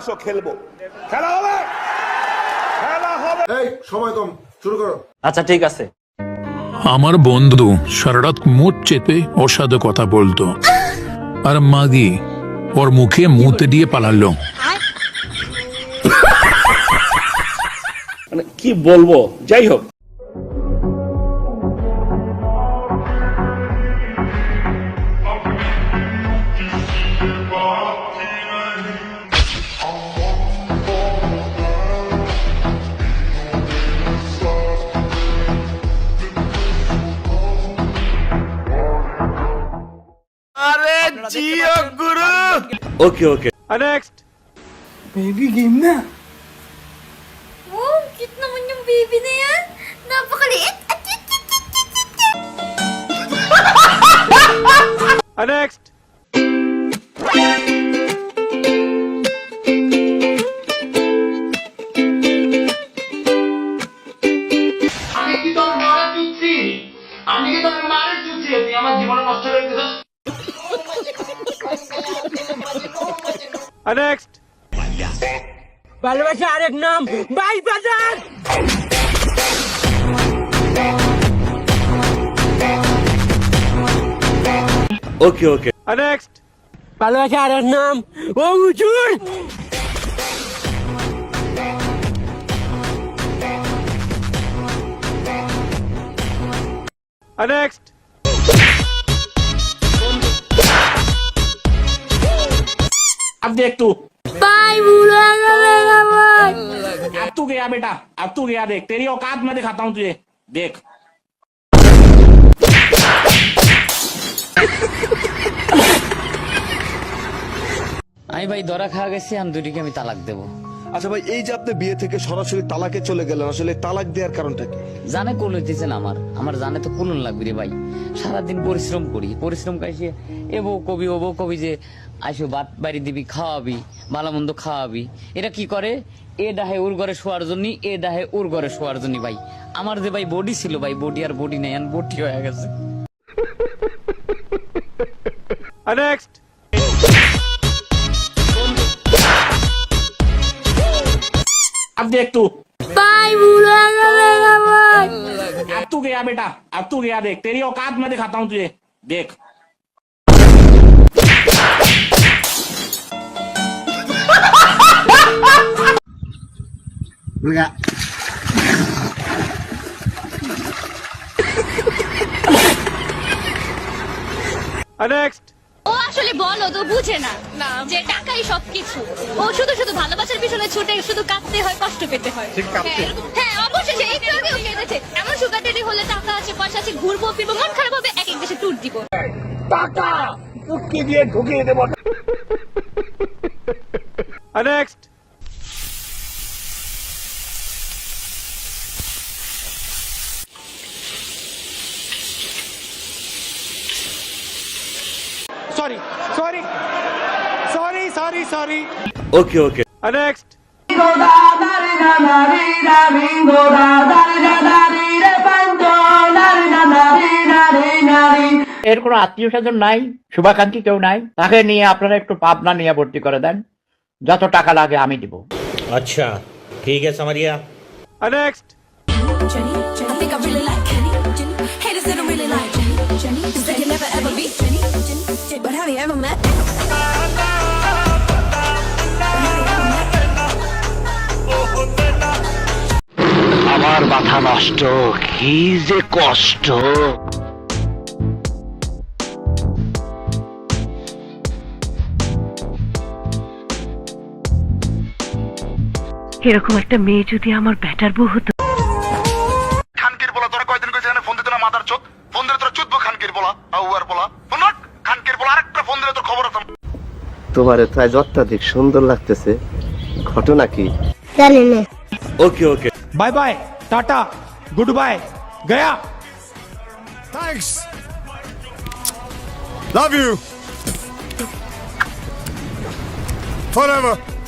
আসো খেলব। খেলা হবে? খেলা হবে। এই সময় কম। শুরু করো। আচ্ছা ঠিক আছে। আমার বন্ধু সারা রাত মুখ চেপে ওর সাথে কথা বলতো। আর মাগি ওর মুখে মুতে দিয়ে পালালো। মানে কি বলব? যাই হোক। Okay okay next Oh, cute naman yung baby na yan. Napakaliit. At cute, cute, cute, cute, cute, cute. Next আমি কি তোর মারা চুচ্ছি আমি কি তোর মারা চুচ্ছি তুই আমার জীবন নষ্ট করে দিছিস নেক্সট ভালোবাসা আরেক নাম বাই বাজার ওকে ওকে নেক্সট ভালোবাসা আরেক নাম ও উচুর নেক্সট अब देख तू Bye, mula ka na naman. अब तू गया बेटा अब तू गया देख तेरी औकात मैं दिखाता हूँ तुझे देख আমি ভাই ধরা খাওয়া গেছি আমি দুটিকে আমি তালাক দেবো আচ্ছা ভাই এই যে আপনি বিয়ে থেকে সরাসরি তালাকে চলে গেলেন আসলে তালাক দেওয়ার কারণটা কি? জানে কুল হইতেছেন আমার। আমার জানে তো কুলন লাগবে রে ভাই। সারাদিন পরিশ্রম করি। পরিশ্রম কাইসে এ বউ কবি ও বউ কবি যে আইসো বাত বাড়ি দিবি খাওয়াবি ভালো মন্দ খাওয়াবি। এরা কি করে? এ ডাহে ওর ঘরে শোয়ার জন্য এ ডাহে ওর ঘরে শোয়ার জন্য ভাই। আমার যে ভাই বডি ছিল ভাই বডি আর বডি নাই বডি হয়ে গেছে। নেক্সট अब देख तू। अब तू गया बेटा अब तू गया देख। तेरी औकात मैं दिखाता हूँ तुझे। देख। नेक्स्ट আসলে বলো তো বুঝে না। যে টাকাই সবকিছু। ও শুধু শুধু ভালোবাসার পিছনে ছুটে শুধু কাঁদতে হয় কষ্ট পেতে হয়। হ্যাঁ, হ্যাঁ অবশ্যই একটু আগে কেঁদেছে। এমন সুগার ডেডি হলে টাকা আছে পয়সা আছে ঘুরবো ফিরবো মন খারাপ হবে এক এক দেশে ট্যুর দিব। টাকা! দিয়ে ঢুকিয়ে next sorry sorry sorry sorry okay okay next এর কোনো আত্মীয় স্বজন নাই? শুভাকাঙ্ক্ষী কেউ নাই? তাকে নিয়ে আপনারা একটু পাবনা নিয়ে ভর্তি করে দেন। যত টাকা লাগে আমি দিব। আচ্ছা ঠিক আছে সামারিয়া নেক্সট নষ্ট কি যে কষ্ট। এরকম একটা মেয়ে যদি আমার ব্যাটার বউ হতো। খানকির বলা তোরা কয়দিন কইছে এখানে? ফোন দিতে না মাথার চোদ ফোন দিলে তোরা চুদবো খানকির বলা আউয়ার বলা। ফোন খানকির বলা আরেকটা ফোন দিলে তোর খবর আছে। তোমারে তাই অত্যাধিক সুন্দর লাগতেছে। ঘটনা কি? Okay okay bye bye Tata. Goodbye. Gaya. Thanks. Love you. Forever.